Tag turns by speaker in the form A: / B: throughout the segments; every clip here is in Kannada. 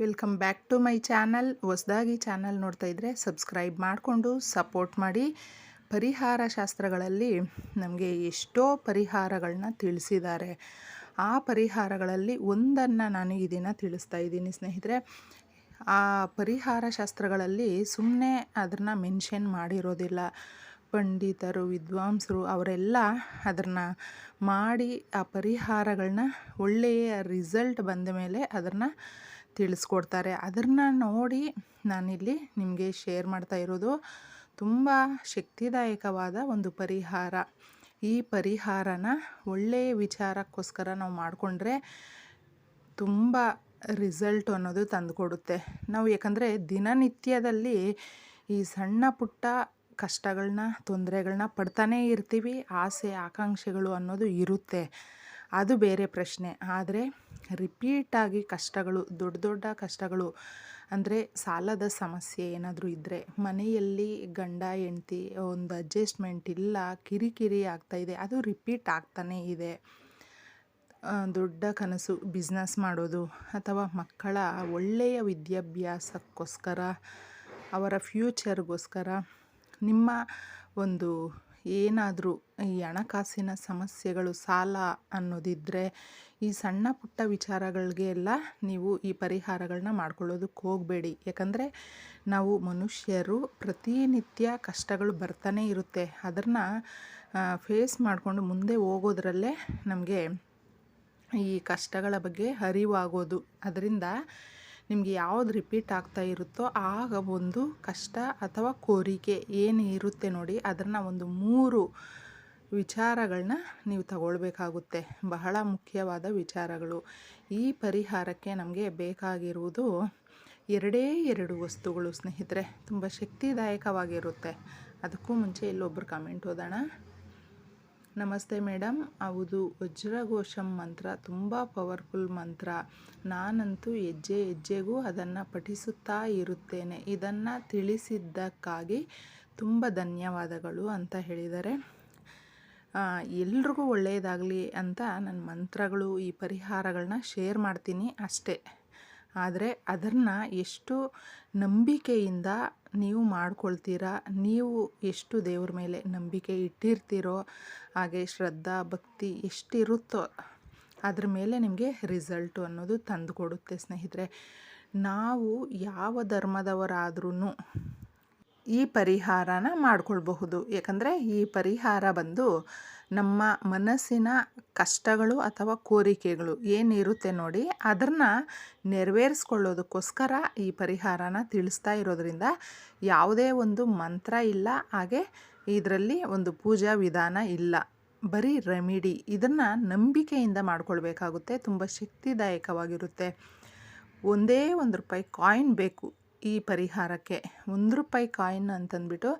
A: Welcome back to my channel. ಹೊಸದಾಗಿ ಚಾನಲ್ ನೋಡ್ತಾ ಇದ್ದರೆ ಸಬ್ಸ್ಕ್ರೈಬ್ ಮಾಡಿಕೊಂಡು ಸಪೋರ್ಟ್ ಮಾಡಿ. ಪರಿಹಾರ ಶಾಸ್ತ್ರಗಳಲ್ಲಿ ನಮಗೆ ಎಷ್ಟೋ ಪರಿಹಾರಗಳನ್ನ ತಿಳಿಸಿದ್ದಾರೆ. ಆ ಪರಿಹಾರಗಳಲ್ಲಿ ಒಂದನ್ನು ನಾನು ಈ ದಿನ ತಿಳಿಸ್ತಾ ಇದ್ದೀನಿ ಸ್ನೇಹಿತರೆ. ಆ ಪರಿಹಾರ ಶಾಸ್ತ್ರಗಳಲ್ಲಿ ಸುಮ್ಮನೆ ಅದನ್ನು ಮೆನ್ಷನ್ ಮಾಡಿರೋದಿಲ್ಲ. ಪಂಡಿತರು, ವಿದ್ವಾಂಸರು ಅವರೆಲ್ಲ ಅದನ್ನು ಮಾಡಿ ಆ ಪರಿಹಾರಗಳನ್ನ ಒಳ್ಳೆಯ ರಿಸಲ್ಟ್ ಬಂದ ಮೇಲೆ ಅದನ್ನು ತಿಳಿಸ್ಕೊಡ್ತಾರೆ. ಅದನ್ನು ನೋಡಿ ನಾನಿಲ್ಲಿ ನಿಮಗೆ ಶೇರ್ ಮಾಡ್ತಾ ಇರೋದು. ತುಂಬ ಶಕ್ತಿದಾಯಕವಾದ ಒಂದು ಪರಿಹಾರ. ಈ ಪರಿಹಾರನ ಒಳ್ಳೆಯ ವಿಚಾರಕ್ಕೋಸ್ಕರ ನಾವು ಮಾಡಿಕೊಂಡ್ರೆ ತುಂಬ ರಿಸಲ್ಟ್ ಅನ್ನೋದು ತಂದುಕೊಡುತ್ತೆ. ನಾವು ಯಾಕಂದರೆ ದಿನನಿತ್ಯದಲ್ಲಿ ಈ ಸಣ್ಣ ಪುಟ್ಟ ಕಷ್ಟಗಳನ್ನ ತೊಂದರೆಗಳನ್ನ ಪಡ್ತಾನೇ ಇರ್ತೀವಿ. ಆಸೆ, ಆಕಾಂಕ್ಷೆಗಳು ಅನ್ನೋದು ಇರುತ್ತೆ. ಅದು ಬೇರೆ ಪ್ರಶ್ನೆ. ಆದರೆ ರಿಪೀಟಾಗಿ ಕಷ್ಟಗಳು, ದೊಡ್ಡ ದೊಡ್ಡ ಕಷ್ಟಗಳು, ಅಂದರೆ ಸಾಲದ ಸಮಸ್ಯೆ ಏನಾದರೂ ಇದ್ದರೆ ಮನೆಯಲ್ಲಿ ಗಂಡ, ಹೆಂಡತಿ, ಒಂದು ಅಡ್ಜಸ್ಟ್ಮೆಂಟ್ ಇಲ್ಲ, ಕಿರಿಕಿರಿ ಆಗ್ತಾಯಿದೆ ಅದು ರಿಪೀಟ್ ಆಗ್ತಾನೇ ಇದೆ. ದೊಡ್ಡ ಕನಸು ಬಿಸ್ನೆಸ್ ಮಾಡೋದು ಅಥವಾ ಮಕ್ಕಳ ಒಳ್ಳೆಯ ವಿದ್ಯಾಭ್ಯಾಸಕ್ಕೋಸ್ಕರ, ಅವರ ಫ್ಯೂಚರ್ಗೋಸ್ಕರ ನಿಮ್ಮ ಒಂದು ಏನಾದರೂ ಈ ಹಣಕಾಸಿನ ಸಮಸ್ಯೆಗಳು, ಸಾಲ ಅನ್ನೋದಿದ್ದರೆ ಈ ಸಣ್ಣ ಪುಟ್ಟ ವಿಚಾರಗಳಿಗೆ ಎಲ್ಲ ನೀವು ಈ ಪರಿಹಾರಗಳನ್ನ ಮಾಡ್ಕೊಳ್ಳೋದಕ್ಕೆ ಹೋಗಬೇಡಿ. ಯಾಕಂದರೆ ನಾವು ಮನುಷ್ಯರು ಪ್ರತಿನಿತ್ಯ ಕಷ್ಟಗಳು ಬರ್ತಾನೆ ಇರುತ್ತೆ. ಅದನ್ನು ಫೇಸ್ ಮಾಡಿಕೊಂಡು ಮುಂದೆ ಹೋಗೋದ್ರಲ್ಲೇ ನಮಗೆ ಈ ಕಷ್ಟಗಳ ಬಗ್ಗೆ ಅರಿವಾಗೋದು. ಅದರಿಂದ ನಿಮಗೆ ಯಾವ್ದು ರಿಪೀಟ್ ಆಗ್ತಾ ಇರುತ್ತೋ ಆಗ ಒಂದು ಕಷ್ಟ ಅಥವಾ ಕೋರಿಕೆ ಏನು ಇರುತ್ತೆ ನೋಡಿ, ಅದನ್ನು ಒಂದು ಮೂರು ವಿಚಾರಗಳನ್ನ ನೀವು ತಗೊಳ್ಬೇಕಾಗುತ್ತೆ. ಬಹಳ ಮುಖ್ಯವಾದ ವಿಚಾರಗಳು. ಈ ಪರಿಹಾರಕ್ಕೆ ನಮಗೆ ಬೇಕಾಗಿರುವುದು ಎರಡೇ ಎರಡು ವಸ್ತುಗಳು ಸ್ನೇಹಿತರೆ. ತುಂಬ ಶಕ್ತಿದಾಯಕವಾಗಿರುತ್ತೆ. ಅದಕ್ಕೂ ಮುಂಚೆ ಇಲ್ಲೊಬ್ಬರು ಕಮೆಂಟ್ ಓದೋಣ. ನಮಸ್ತೆ ಮೇಡಮ್. ಹೌದು, ವಜ್ರಘೋಷಂ ಮಂತ್ರ ತುಂಬ ಪವರ್ಫುಲ್ ಮಂತ್ರ. ನಾನಂತೂ ಹೆಜ್ಜೆ ಹೆಜ್ಜೆಗೂ ಅದನ್ನು ಪಠಿಸುತ್ತಾ ಇರುತ್ತೇನೆ. ಇದನ್ನು ತಿಳಿಸಿದ್ದಕ್ಕಾಗಿ ತುಂಬ ಧನ್ಯವಾದಗಳು ಅಂತ ಹೇಳಿದರೆ ಎಲ್ರಿಗೂ ಒಳ್ಳೆಯದಾಗಲಿ ಅಂತ ನನ್ನ ಮಂತ್ರಗಳು, ಈ ಪರಿಹಾರಗಳನ್ನ ಶೇರ್ ಮಾಡ್ತೀನಿ ಅಷ್ಟೇ. ಆದರೆ ಅದನ್ನು ಎಷ್ಟು ನಂಬಿಕೆಯಿಂದ ನೀವು ಮಾಡ್ಕೊಳ್ತೀರಾ, ನೀವು ಎಷ್ಟು ದೇವ್ರ ಮೇಲೆ ನಂಬಿಕೆ ಇಟ್ಟಿರ್ತೀರೋ, ಹಾಗೆ ಶ್ರದ್ಧಾ, ಭಕ್ತಿ ಎಷ್ಟಿರುತ್ತೋ ಅದ್ರ ಮೇಲೆ ನಿಮಗೆ ರಿಸಲ್ಟು ಅನ್ನೋದು ತಂದುಕೊಡುತ್ತೆ ಸ್ನೇಹಿತರೆ. ನಾವು ಯಾವ ಧರ್ಮದವರಾದ್ರೂ ಈ ಪರಿಹಾರನ ಮಾಡ್ಕೊಳ್ಬಹುದು. ಯಾಕಂದರೆ ಈ ಪರಿಹಾರ ಬಂದು ನಮ್ಮ ಮನಸ್ಸಿನ ಕಷ್ಟಗಳು ಅಥವಾ ಕೋರಿಕೆಗಳು ಏನಿರುತ್ತೆ ನೋಡಿ ಅದನ್ನು ನೆರವೇರಿಸ್ಕೊಳ್ಳೋದಕ್ಕೋಸ್ಕರ ಈ ಪರಿಹಾರನ ತಿಳಿಸ್ತಾ ಇರೋದ್ರಿಂದ ಯಾವುದೇ ಒಂದು ಮಂತ್ರ ಇಲ್ಲ, ಹಾಗೆ ಇದರಲ್ಲಿ ಒಂದು ಪೂಜಾ ವಿಧಾನ ಇಲ್ಲ. ಬರೀ ರೆಮಿಡಿ ಇದನ್ನು ನಂಬಿಕೆಯಿಂದ ಮಾಡಿಕೊಳ್ಬೇಕಾಗುತ್ತೆ, ತುಂಬ ಶಕ್ತಿದಾಯಕವಾಗಿರುತ್ತೆ. ಒಂದೇ ಒಂದು ರೂಪಾಯಿ ಕಾಯಿನ್ ಬೇಕು. ಈ ಪರಿಹಾರಕ್ಕೆ ಒಂದು ರೂಪಾಯಿ ಕಾಯಿನ್ ಅಂತಂದ್ಬಿಟ್ಟು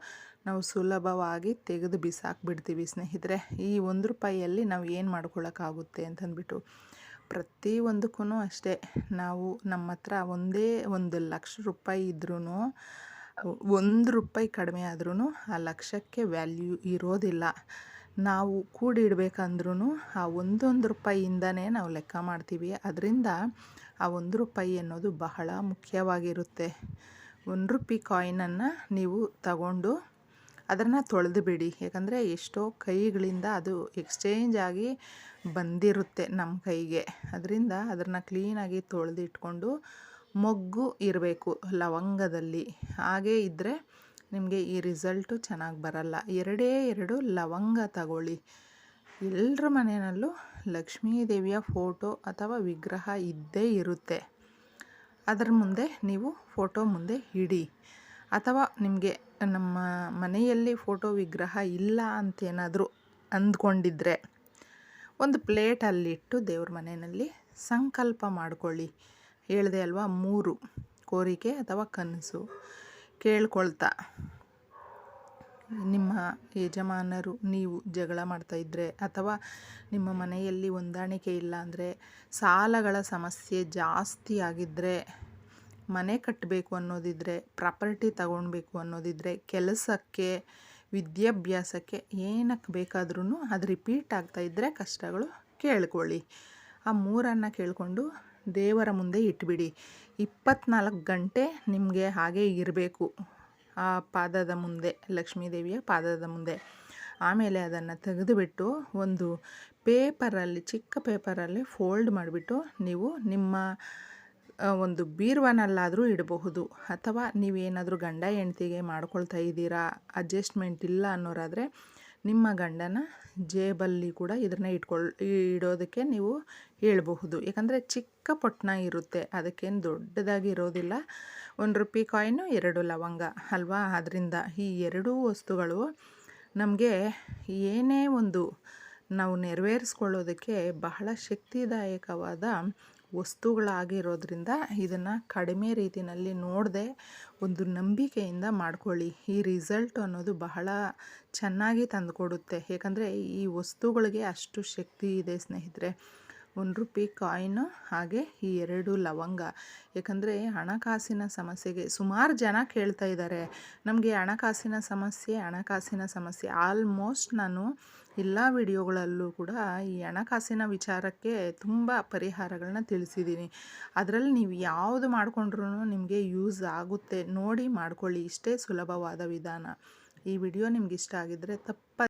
A: ನಾವು ಸುಲಭವಾಗಿ ತೆಗೆದು ಬಿಸಾಕ್ಬಿಡ್ತೀವಿ ಸ್ನೇಹಿತರೆ. ಈ ಒಂದು ರೂಪಾಯಿಯಲ್ಲಿ ನಾವು ಏನು ಮಾಡ್ಕೊಳ್ಳೋಕ್ಕಾಗುತ್ತೆ ಅಂತಂದ್ಬಿಟ್ಟು ಪ್ರತಿಯೊಂದಕ್ಕೂ ಅಷ್ಟೇ. ನಾವು ನಮ್ಮ ಹತ್ರ ಒಂದೇ ಒಂದು ಲಕ್ಷ ರೂಪಾಯಿ ಇದ್ರೂ ಒಂದು ರೂಪಾಯಿ ಕಡಿಮೆ ಆದ್ರೂ ಆ ಲಕ್ಷಕ್ಕೆ ವ್ಯಾಲ್ಯೂ ಇರೋದಿಲ್ಲ. ನಾವು ಕೂಡಿಡಬೇಕಂದ್ರೂ ಆ ಒಂದೊಂದು ರೂಪಾಯಿಯಿಂದನೇ ನಾವು ಲೆಕ್ಕ ಮಾಡ್ತೀವಿ. ಅದರಿಂದ ಆ ಒಂದು ರೂಪಾಯಿ ಅನ್ನೋದು ಬಹಳ ಮುಖ್ಯವಾಗಿರುತ್ತೆ. ಒಂದು ರೂಪಾಯಿ ಕಾಯಿನನ್ನು ನೀವು ತಗೊಂಡು ಅದನ್ನು ತೊಳೆದು ಬಿಡಿ ಯಾಕಂದರೆ ಎಷ್ಟೋ ಕೈಗಳಿಂದ ಅದು ಎಕ್ಸ್ಚೇಂಜ್ ಆಗಿ ಬಂದಿರುತ್ತೆ ನಮ್ಮ ಕೈಗೆ. ಅದರಿಂದ ಅದನ್ನು ಕ್ಲೀನಾಗಿ ತೊಳೆದಿಟ್ಕೊಂಡು ಮೊಗ್ಗು ಇರಬೇಕು ಲವಂಗದಲ್ಲಿ. ಹಾಗೇ ಇದ್ದರೆ ನಿಮಗೆ ಈ ರಿಸಲ್ಟು ಚೆನ್ನಾಗಿ ಬರಲ್ಲ. ಎರಡೇ ಎರಡು ಲವಂಗ ತಗೊಳ್ಳಿ. ಎಲ್ಲರ ಮನೆಯಲ್ಲೂ ಲಕ್ಷ್ಮೀ ದೇವಿಯ ಫೋಟೋ ಅಥವಾ ವಿಗ್ರಹ ಇದ್ದೇ ಇರುತ್ತೆ. ಅದರ ಮುಂದೆ ನೀವು ಫೋಟೋ ಮುಂದೆ ಇಡಿ. ಅಥವಾ ನಿಮಗೆ ನಮ್ಮ ಮನೆಯಲ್ಲಿ ಫೋಟೋ ವಿಗ್ರಹ ಇಲ್ಲ ಅಂತೇನಾದರೂ ಅಂದ್ಕೊಂಡಿದ್ರೆ ಒಂದು ಪ್ಲೇಟಲ್ಲಿಟ್ಟು ದೇವ್ರ ಮನೆಯಲ್ಲಿ ಸಂಕಲ್ಪ ಮಾಡಿಕೊಳ್ಳಿ. ಹೇಳಿದೆ ಅಲ್ವಾ, ಮೂರು ಕೋರಿಕೆ ಅಥವಾ ಕನಸು ಕೇಳ್ಕೊಳ್ತಾ. ನಿಮ್ಮ ಯಜಮಾನರು ನೀವು ಜಗಳ ಮಾಡ್ತಾಯಿದ್ರೆ ಅಥವಾ ನಿಮ್ಮ ಮನೆಯಲ್ಲಿ ಹೊಂದಾಣಿಕೆ ಇಲ್ಲ ಅಂದರೆ ಸಾಲಗಳ ಸಮಸ್ಯೆ ಜಾಸ್ತಿ ಆಗಿದ್ದರೆ ಮನೆ ಕಟ್ಟಬೇಕು ಅನ್ನೋದಿದ್ದರೆ ಪ್ರಾಪರ್ಟಿ ತಗೊಳ್ಬೇಕು ಅನ್ನೋದಿದ್ದರೆ ಕೆಲಸಕ್ಕೆ, ವಿದ್ಯಾಭ್ಯಾಸಕ್ಕೆ ಏನಕ್ಕೆ ಬೇಕಾದ್ರೂ ಅದು ರಿಪೀಟ್ ಆಗ್ತಾಯಿದ್ದರೆ ಕಷ್ಟಗಳು ಕೇಳ್ಕೊಳ್ಳಿ. ಆ ಮೂರನ್ನು ಕೇಳಿಕೊಂಡು ದೇವರ ಮುಂದೆ ಇಟ್ಬಿಡಿ. ಇಪ್ಪತ್ನಾಲ್ಕು ಗಂಟೆ ನಿಮಗೆ ಹಾಗೆ ಇರಬೇಕು. ಆ ಪಾದದ ಮುಂದೆ ಲಕ್ಷ್ಮೀ ದೇವಿಯ ಪಾದದ ಮುಂದೆ. ಆಮೇಲೆ ಅದನ್ನು ತೆಗೆದುಬಿಟ್ಟು ಒಂದು ಪೇಪರಲ್ಲಿ, ಚಿಕ್ಕ ಪೇಪರಲ್ಲಿ ಫೋಲ್ಡ್ ಮಾಡಿಬಿಟ್ಟು ನೀವು ನಿಮ್ಮ ಒಂದು ಬೀರ್ವನಲ್ಲಾದರೂ ಇಡಬಹುದು. ಅಥವಾ ನೀವೇನಾದರೂ ಗಂಡ ಹೆಂಡ್ತಿಗೆ ಮಾಡ್ಕೊಳ್ತಾ ಇದ್ದೀರಾ, ಅಡ್ಜಸ್ಟ್ಮೆಂಟ್ ಇಲ್ಲ ಅನ್ನೋರಾದರೆ ನಿಮ್ಮ ಗಂಡನ ಜೇಬಲ್ಲಿ ಕೂಡ ಇದನ್ನ ಇಟ್ಕೊಳ್, ಇಡೋದಕ್ಕೆ ನೀವು ಹೇಳ್ಬಹುದು. ಯಾಕಂದರೆ ಚಿಕ್ಕ ಪೊಟ್ಟಣ ಇರುತ್ತೆ, ಅದಕ್ಕೇನು ದೊಡ್ಡದಾಗಿ ಇರೋದಿಲ್ಲ. ಒಂದು ರೂಪಾಯಿ ಕಾಯಿನು ಎರಡು ಲವಂಗ, ಅಲ್ವಾ? ಅದರಿಂದ ಈ ಎರಡೂ ವಸ್ತುಗಳು ನಮಗೆ ಏನೇ ಒಂದು ನಾವು ನೆರವೇರಿಸ್ಕೊಳ್ಳೋದಕ್ಕೆ ಬಹಳ ಶಕ್ತಿದಾಯಕವಾದ ವಸ್ತುಗಳಾಗಿರೋದ್ರಿಂದ ಇದನ್ನು ಕಡಿಮೆ ರೀತಿಯಲ್ಲಿ ನೋಡದೆ ಒಂದು ನಂಬಿಕೆಯಿಂದ ಮಾಡ್ಕೊಳ್ಳಿ. ಈ ರಿಸಲ್ಟ್ ಅನ್ನೋದು ಬಹಳ ಚೆನ್ನಾಗಿ ತಂದುಕೊಡುತ್ತೆ. ಏಕೆಂದರೆ ಈ ವಸ್ತುಗಳಿಗೆ ಅಷ್ಟು ಶಕ್ತಿ ಇದೆ ಸ್ನೇಹಿತರೆ. ಒಂದು ರೂಪಾಯಿ ಕಾಯಿನು ಹಾಗೆ ಈ ಎರಡು ಲವಂಗ. ಏಕೆಂದರೆ ಹಣಕಾಸಿನ ಸಮಸ್ಯೆಗೆ ಸುಮಾರು ಜನ ಕೇಳ್ತಾ ಇದ್ದಾರೆ. ನಮಗೆ ಹಣಕಾಸಿನ ಸಮಸ್ಯೆ ಹಣಕಾಸಿನ ಸಮಸ್ಯೆ. ಆಲ್ಮೋಸ್ಟ್ ನಾನು ಎಲ್ಲ ವಿಡಿಯೋಗಳಲ್ಲೂ ಕೂಡ ಈ ಹಣಕಾಸಿನ ವಿಚಾರಕ್ಕೆ ತುಂಬ ಪರಿಹಾರಗಳನ್ನ ತಿಳಿಸಿದ್ದೀನಿ ಅದರಲ್ಲಿ ನೀವು ಯಾವುದು ಮಾಡಿಕೊಂಡ್ರೂ ನಿಮಗೆ ಯೂಸ್ ಆಗುತ್ತೆ. ನೋಡಿ ಮಾಡ್ಕೊಳ್ಳಿ. ಇಷ್ಟೇ ಸುಲಭವಾದ ವಿಧಾನ. ಈ ವಿಡಿಯೋ ನಿಮ್ಗೆ ಇಷ್ಟ ಆಗಿದ್ದರೆ ತಪ್ಪ